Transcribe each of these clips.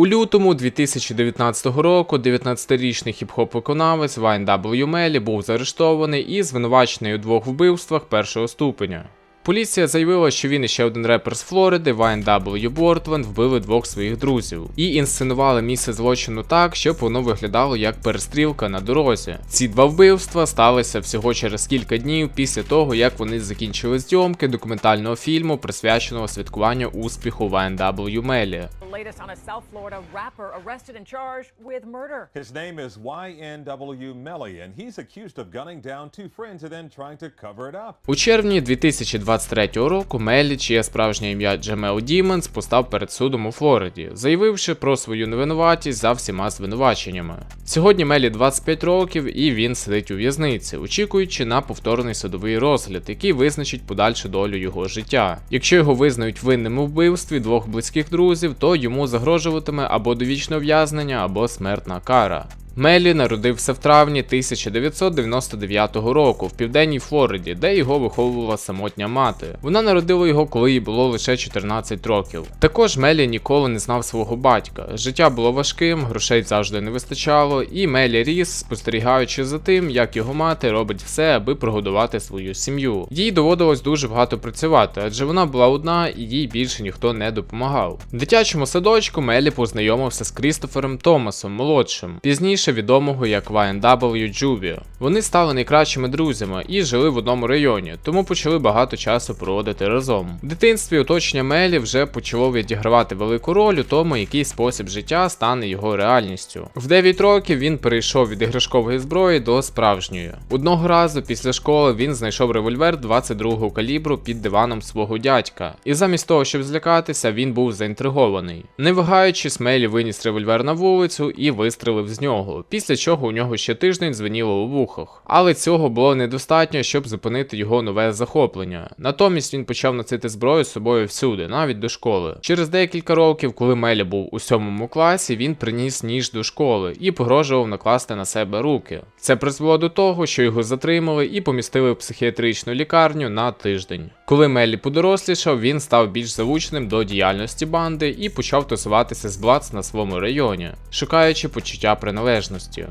У лютому 2019 року 19-річний хіп-хоп виконавець Вайн W. Мелі був заарештований і звинувачений у двох вбивствах першого ступеня. Поліція заявила, що він і ще один репер з Флориди, Вайн W. Бортленд, вбили двох своїх друзів і інсценували місце злочину так, щоб воно виглядало як перестрілка на дорозі. Ці два вбивства сталися всього через кілька днів після того, як вони закінчили зйомки документального фільму, присвяченого святкуванню успіху Вайн W. Мелі. Latest on a South Florida rapper arrested and charged with murder. His name is YNW Melly, and he's accused of gunning down two friends and then trying to cover it up. У червні 2023 року Мелі, чиє справжнє ім'я Джемел Діменс, постав перед судом у Флориді, заявивши про свою невинуватість за всіма звинуваченнями. Сьогодні Мелі 25 років і він сидить у в'язниці, очікуючи на повторний судовий розгляд, який визначить подальшу долю його життя. Якщо його визнають винним у вбивстві двох близьких друзів, то йому загрожуватиме або довічне ув'язнення, або смертна кара. Мелі народився в травні 1999 року в південній Флориді, де його виховувала самотня мати. Вона народила його, коли їй було лише 14 років. Також Мелі ніколи не знав свого батька. Життя було важким, грошей завжди не вистачало, і Мелі ріс, спостерігаючи за тим, як його мати робить все, аби прогодувати свою сім'ю. Їй доводилось дуже багато працювати, адже вона була одна і їй більше ніхто не допомагав. В дитячому садочку Мелі познайомився з Крістофером Томасом молодшим. Пізніше відомого як YNW Джуві. Вони стали найкращими друзями і жили в одному районі, тому почали багато часу проводити разом. В дитинстві оточення Мелі вже почало відігравати велику роль у тому, який спосіб життя стане його реальністю. В 9 років він перейшов від іграшкової зброї до справжньої. Одного разу після школи він знайшов револьвер 22-го калібру під диваном свого дядька, і замість того, щоб злякатися, він був заінтригований. Не вагаючись, Мелі виніс револьвер на вулицю і вистрелив з нього, після чого у нього ще тиждень дзвеніло у вухах. Але цього було недостатньо, щоб зупинити його нове захоплення. Натомість він почав носити зброю з собою всюди, навіть до школи. Через декілька років, коли Мелі був у сьомому класі, він приніс ніж до школи і погрожував накласти на себе руки. Це призвело до того, що його затримали і помістили в психіатричну лікарню на тиждень. Коли Меллі подорослішав, він став більш залученим до діяльності банди і почав тусуватися з Блац на своєму районі, шукаючи почуття приналежності.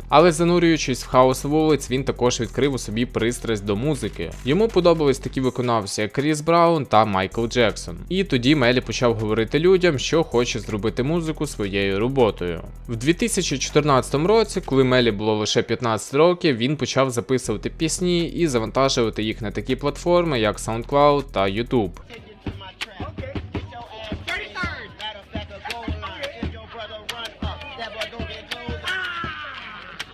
Але занурюючись в хаос вулиць, він також відкрив у собі пристрасть до музики. Йому подобались такі виконавці, як Кріс Браун та Майкл Джексон. І тоді Мелі почав говорити людям, що хоче зробити музику своєю роботою. В 2014 році, коли Мелі було лише 15 років, він почав записувати пісні і завантажувати їх на такі платформи, як SoundCloud та YouTube.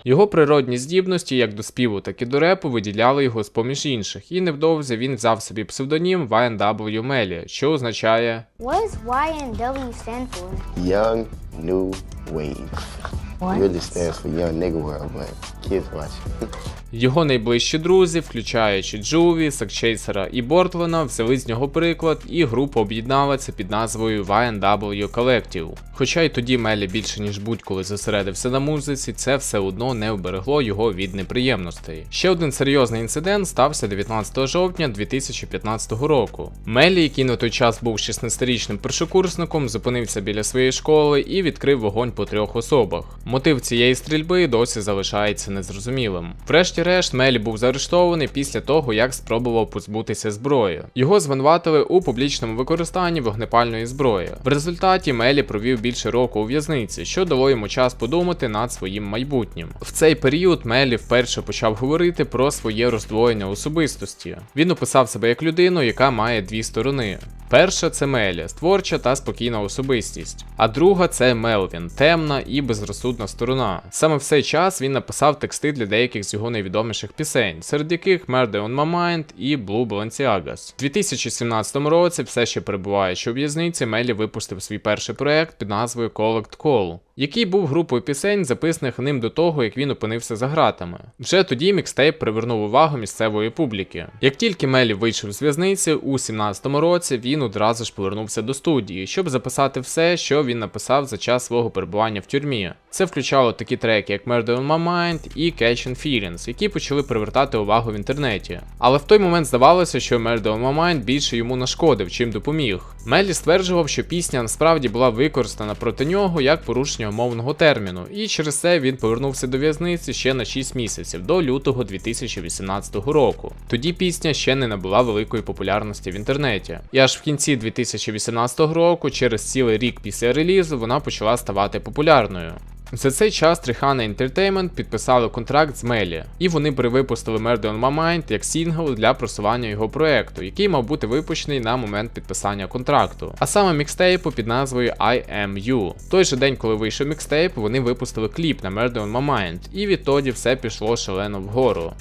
Його природні здібності як до співу, так і до репу виділяли його з поміж інших, і невдовзі він взяв собі псевдонім YNW Melly, що означає What does YNW stand for? Young New Wave. What? Really stands for Young Nigga World, but kids watch. Його найближчі друзі, включаючи Джуві, Сакчейсера і Бортлена, взяли з нього приклад, і група об'єднала це під назвою YNW Collective. Хоча й тоді Мелі більше ніж будь-коли зосередився на музиці, це все одно не вберегло його від неприємностей. Ще один серйозний інцидент стався 19 жовтня 2015 року. Мелі, який на той час був 16-річним першокурсником, зупинився біля своєї школи і відкрив вогонь по трьох особах. Мотив цієї стрільби досі залишається незрозумілим. Врешті-решт, Мелі був заарештований після того, як спробував позбутися зброї. Його звинуватили у публічному використанні вогнепальної зброї. В результаті Мелі провів більше року у в'язниці, що дало йому час подумати над своїм майбутнім. В цей період Мелі вперше почав говорити про своє роздвоєння особистості. Він описав себе як людину, яка має дві сторони. Перша це Мелі, творча та спокійна особистість. А друга це Мелвін, темна і безрозсудна сторона. Саме в цей час він написав тексти для деяких з його найвідоміших пісень, серед яких Murder on My і Blue Balenciagas. У 2017 році, все ще перебуваючи у в'язниці, Мелі випустив свій перший проект під назвою Collect Call. Який був групою пісень, записаних ним до того, як він опинився за ґратами. Вже тоді мікстейп привернув увагу місцевої публіки. Як тільки Мелі вийшов з в'язниці у 17-му році, він одразу ж повернувся до студії, щоб записати все, що він написав за час свого перебування в тюрмі. Це включало такі треки, як Murder on My Mind і Catch and Feelings, які почали привертати увагу в інтернеті. Але в той момент здавалося, що Murder on My Mind більше йому нашкодив, чим допоміг. Мелі стверджував, що пісня насправді була використана проти нього як порушення умовного терміну, і через це він повернувся до в'язниці ще на 6 місяців до лютого 2018 року. Тоді пісня ще не набула великої популярності в інтернеті. І аж в кінці 2018 року, через цілий рік після релізу, вона почала ставати популярною. За цей час Трихана Entertainment підписали контракт з Мелі, і вони перевипустили Murder on My Mind як сінгл для просування його проекту, який мав бути випущений на момент підписання контракту, а саме мікстейпу під назвою I Am You. Той же день, коли вийшов мікстейп, вони випустили кліп на Murder on My Mind, і відтоді все пішло шалено вгору.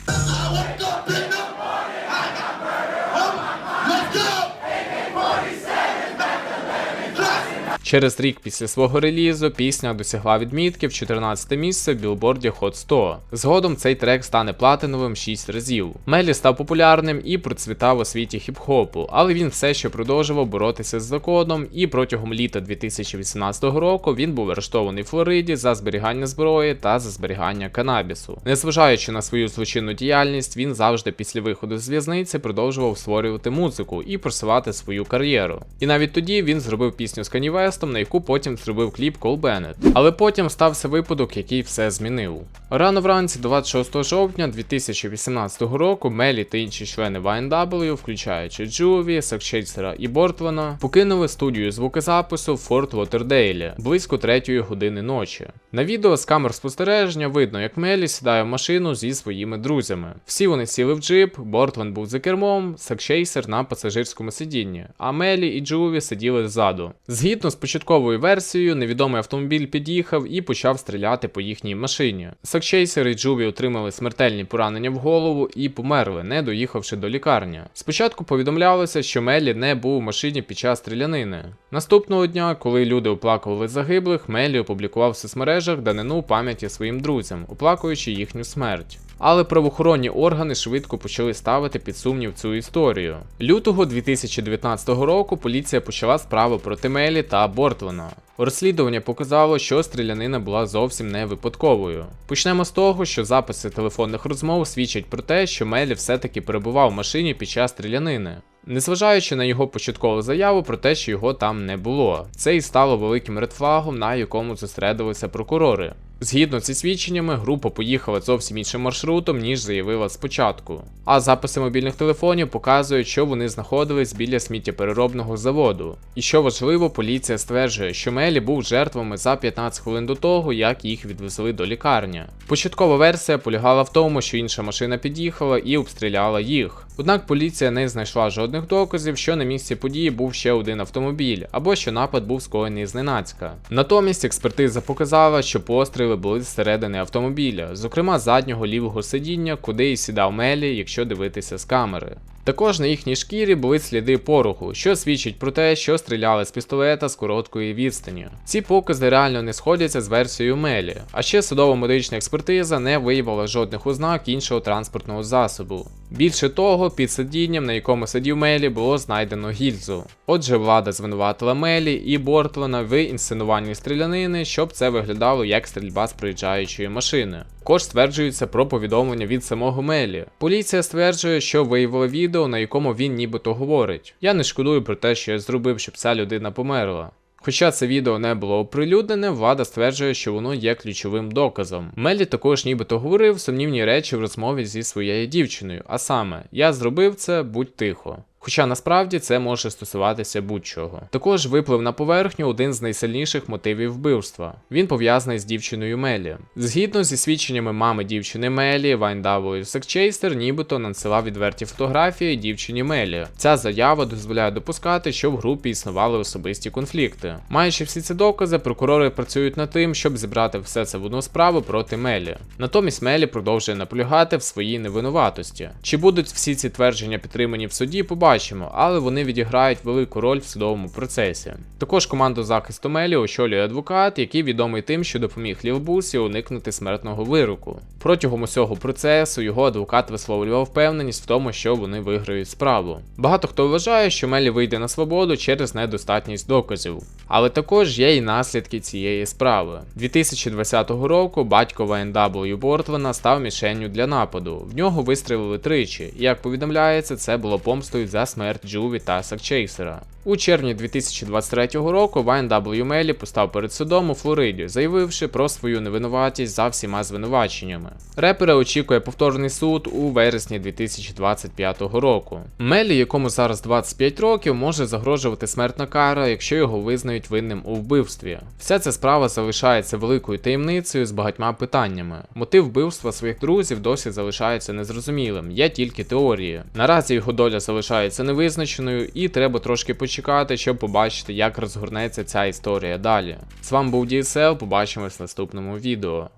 Через рік після свого релізу пісня досягла відмітки в 14 місце в білборді Hot 100. Згодом цей трек стане платиновим 6 разів. Мелі став популярним і процвітав у світі хіп-хопу, але він все ще продовжував боротися з законом, і протягом літа 2018 року він був арештований в Флориді за зберігання зброї та за зберігання канабісу. Незважаючи на свою злочинну діяльність, він завжди після виходу з в'язниці продовжував створювати музику і просувати свою кар'єру. І навіть тоді він зробив пісню з Kanye West, на яку потім зробив кліп Кол Беннет. Але потім стався випадок, який все змінив. Рано вранці, 26 жовтня 2018 року, Мелі та інші члени YNW, включаючи Джуві, Сакчейсера і Бортлана, покинули студію звукозапису в Форт Лотердейлі близько 3 години ночі. На відео з камер спостереження видно, як Мелі сідає в машину зі своїми друзями. Всі вони сіли в джип, Бортлан був за кермом, Сакчейсер на пасажирському сидінні, а Мелі і Джуві сиділи ззаду. Згідно з початковою версією, невідомий автомобіль під'їхав і почав стріляти по їхній машині. Сакчейсер і Джуві отримали смертельні поранення в голову і померли, не доїхавши до лікарні. Спочатку повідомлялося, що Мелі не був у машині під час стрілянини. Наступного дня, коли люди оплакували загиблих, Мелі опублікував в соцмережах данину пам'яті своїм друзям, оплакуючи їхню смерть. Але правоохоронні органи швидко почали ставити під сумнів цю історію. Лютого 2019 року поліція почала справу проти Мелі та Бортлена. Розслідування показало, що стрілянина була зовсім не випадковою. Почнемо з того, що записи телефонних розмов свідчать про те, що Мелі все-таки перебував в машині під час стрілянини. Незважаючи на його початкову заяву про те, що його там не було, це і стало великим редфлагом, на якому зосередилися прокурори. Згідно зі свідченнями, група поїхала зовсім іншим маршрутом, ніж заявила спочатку. А записи мобільних телефонів показують, що вони знаходились біля сміттєпереробного заводу. І що важливо, поліція стверджує, що Мелі був жертвами за 15 хвилин до того, як їх відвезли до лікарні. Початкова версія полягала в тому, що інша машина під'їхала і обстріляла їх. Однак поліція не знайшла жодних доказів, що на місці події був ще один автомобіль, або що напад був скоєний зненацька. Натомість експертиза показала, що постріли були зсередини автомобіля, зокрема заднього лівого сидіння, куди і сідав Мелі, якщо дивитися з камери. Також на їхній шкірі були сліди пороху, що свідчить про те, що стріляли з пістолета з короткої відстані. Ці покази реально не сходяться з версією Мелі, а ще судово-медична експертиза не виявила жодних ознак іншого транспортного засобу. Більше того, під сидінням, на якому сидів Мелі, було знайдено гільзу. Отже, влада звинуватила Мелі і Бортлана в інсценуванні стрілянини, щоб це виглядало як стрільба з проїжджаючої машини. Також стверджується про повідомлення від самого Мелі. Поліція стверджує, що виявила відео, на якому він нібито говорить: Я не шкодую про те, що я зробив, щоб ця людина померла. Хоча це відео не було оприлюднене, влада стверджує, що воно є ключовим доказом. Мелі також нібито говорив сумнівні речі в розмові зі своєю дівчиною, а саме, я зробив це, будь тихо. Хоча насправді це може стосуватися будь-чого. Також виплив на поверхню один з найсильніших мотивів вбивства. Він пов'язаний з дівчиною Мелі. Згідно зі свідченнями мами дівчини Мелі, Вайндавою Секчейстер нібито надсилав відверті фотографії дівчині Мелі. Ця заява дозволяє допускати, що в групі існували особисті конфлікти. Маючи всі ці докази, прокурори працюють над тим, щоб зібрати все це в одну справу проти Мелі. Натомість Мелі продовжує наполягати в своїй невинуватості. Чи будуть всі ці твердження підтримані в суді, побачимо. Побачимо, але вони відіграють велику роль в судовому процесі. Також команду захисту Мелі очолює адвокат, який відомий тим, що допоміг Лівбусі уникнути смертного вироку. Протягом усього процесу його адвокат висловлював впевненість в тому, що вони виграють справу. Багато хто вважає, що Мелі вийде на свободу через недостатність доказів. Але також є і наслідки цієї справи. 2020 року батько ВНW Бортлена став мішенню для нападу. В нього вистрілили тричі, і як повідомляється, це було помстою за nas na, erdžiu i tasak chaseru. У червні 2023 року Вайн W. Мелі постав перед судом у Флориді, заявивши про свою невинуватість за всіма звинуваченнями. Репера очікує повторний суд у вересні 2025 року. Мелі, якому зараз 25 років, може загрожувати смертна кара, якщо його визнають винним у вбивстві. Вся ця справа залишається великою таємницею з багатьма питаннями. Мотив вбивства своїх друзів досі залишається незрозумілим, є тільки теорії. Наразі його доля залишається невизначеною, і треба трошки почекати, щоб побачити, як розгорнеться ця історія далі. З вами був DSL, побачимось в наступному відео.